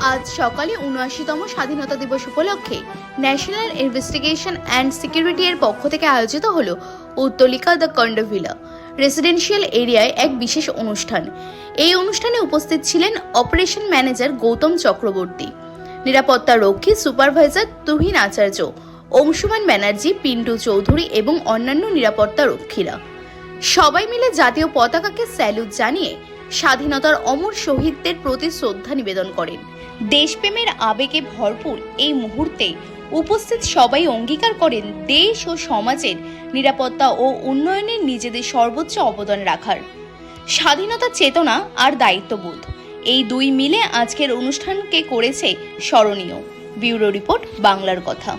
আজ সকালে উনআশিতম স্বাধীনতা দিবস উপলক্ষে ন্যাশনাল ইনভেস্টিগেশন অ্যান্ড সিকিউরিটি এর পক্ষ থেকে আয়োজিত হল উত্তলিকা দ্য কন্ডভিলা, রেসিডেন্সিয়াল এরিয়ায় এক বিশেষ অনুষ্ঠান। এই অনুষ্ঠানে উপস্থিত ছিলেন অপারেশন ম্যানেজার গৌতম চক্রবর্তী, নিরাপত্তা রক্ষী সুপারভাইজার তুহিন আচার্য, অংশুমান ব্যানার্জি পিন্টু চৌধুরী এবং অন্যান্য নিরাপত্তা রক্ষীরা। সবাই মিলে জাতীয় পতাকাকে স্যালুট জানিয়ে স্বাধীনতার অমর শহীদদের প্রতি শ্রদ্ধা নিবেদন করেন। দেশপ্রেমের আবেগে ভরপুর এই মুহূর্তে উপস্থিত সবাই অঙ্গীকার করেন দেশ ও সমাজের নিরাপত্তা ও উন্নয়নের নিজেদের সর্বোচ্চ অবদান রাখার। স্বাধীনতা চেতনা আর দায়িত্ববোধ, এই দুই মিলে আজকের অনুষ্ঠানকে করেছে স্মরণীয়। ব্যুরো রিপোর্ট, বাংলার কথা।